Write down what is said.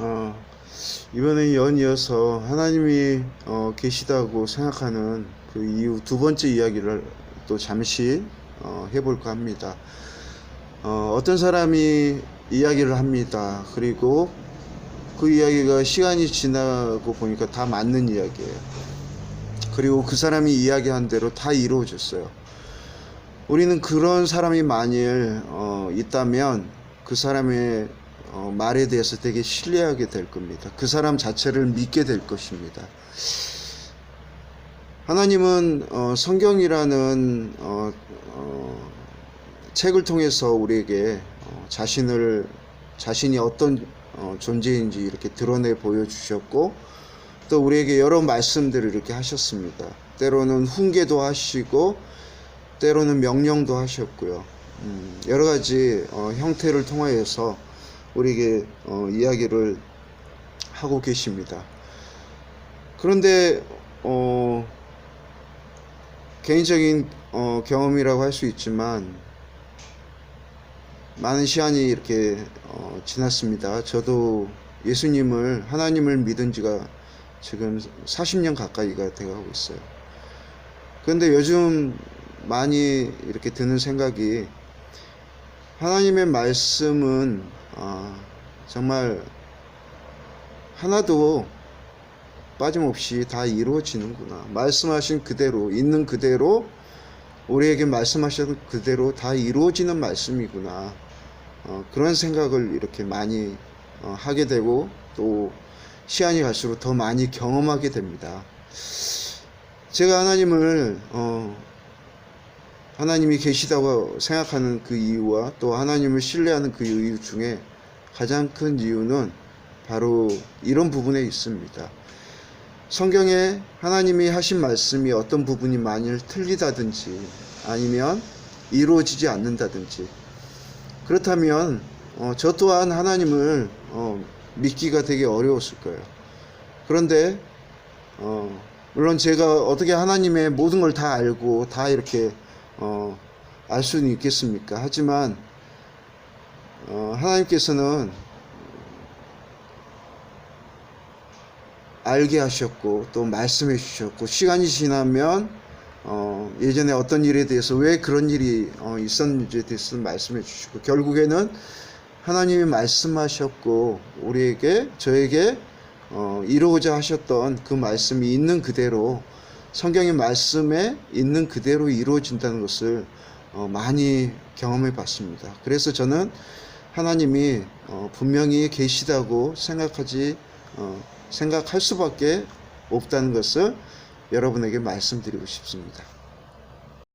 어, 이번에 연이어서 하나님이 어, 계시다고 생각하는 그 이유 두 번째 이야기를 또 잠시 어, 해볼까 합니다. 어, 어떤 사람이 이야기를 합니다. 그리고 그 이야기가 시간이 지나고 보니까 다 맞는 이야기예요. 그리고 그 사람이 이야기한 대로 다 이루어졌어요. 우리는 그런 사람이 만일 어, 있다면 그 사람의 어, 말에 대해서 되게 신뢰하게 될 겁니다. 그 사람 자체를 믿게 될 것입니다. 하나님은 어, 성경이라는 어, 어, 책을 통해서 우리에게 어, 자신을 자신이 어떤 어, 존재인지 이렇게 드러내 보여주셨고 또 우리에게 여러 말씀들을 이렇게 하셨습니다. 때로는 훈계도 하시고 때로는 명령도 하셨고요. 음, 여러 가지 어, 형태를 통하여서 우리에게 어, 이야기를 하고 계십니다. 그런데 어, 개인적인 어, 경험이라고 할 수 있지만 많은 시간이 이렇게 어, 지났습니다. 저도 예수님을 하나님을 믿은 지가 지금 40년 가까이가 돼가고 있어요. 그런데 요즘 많이 이렇게 드는 생각이 하나님의 말씀은 아, 정말 하나도 빠짐없이 다 이루어지는구나. 말씀하신 그대로, 있는 그대로, 우리에게 말씀하신 그대로 다 이루어지는 말씀이구나. 어, 그런 생각을 이렇게 많이 어, 하게 되고, 또 시간이 갈수록 더 많이 경험하게 됩니다. 제가 하나님을, 어, 하나님이 계시다고 생각하는 그 이유와 또 하나님을 신뢰하는 그 이유 중에 가장 큰 이유는 바로 이런 부분에 있습니다. 성경에 하나님이 하신 말씀이 어떤 부분이 만일 틀리다든지 아니면 이루어지지 않는다든지 그렇다면 어, 저 또한 하나님을 어, 믿기가 되게 어려웠을 거예요. 그런데 어, 물론 제가 어떻게 하나님의 모든 걸 다 알고 다 이렇게 어, 알 수는 있겠습니까? 하지만 어, 하나님께서는 알게 하셨고 또 말씀해 주셨고 시간이 지나면 어, 예전에 어떤 일에 대해서 왜 그런 일이 어, 있었는지에 대해서 말씀해 주시고 결국에는 하나님이 말씀하셨고 우리에게 저에게 어, 이루고자 하셨던 그 말씀이 있는 그대로 성경의 말씀에 있는 그대로 이루어진다는 것을 어, 많이 경험해 봤습니다. 그래서 저는 하나님이 어, 분명히 계시다고 생각하지 어, 생각할 수밖에 없다는 것을 여러분에게 말씀드리고 싶습니다.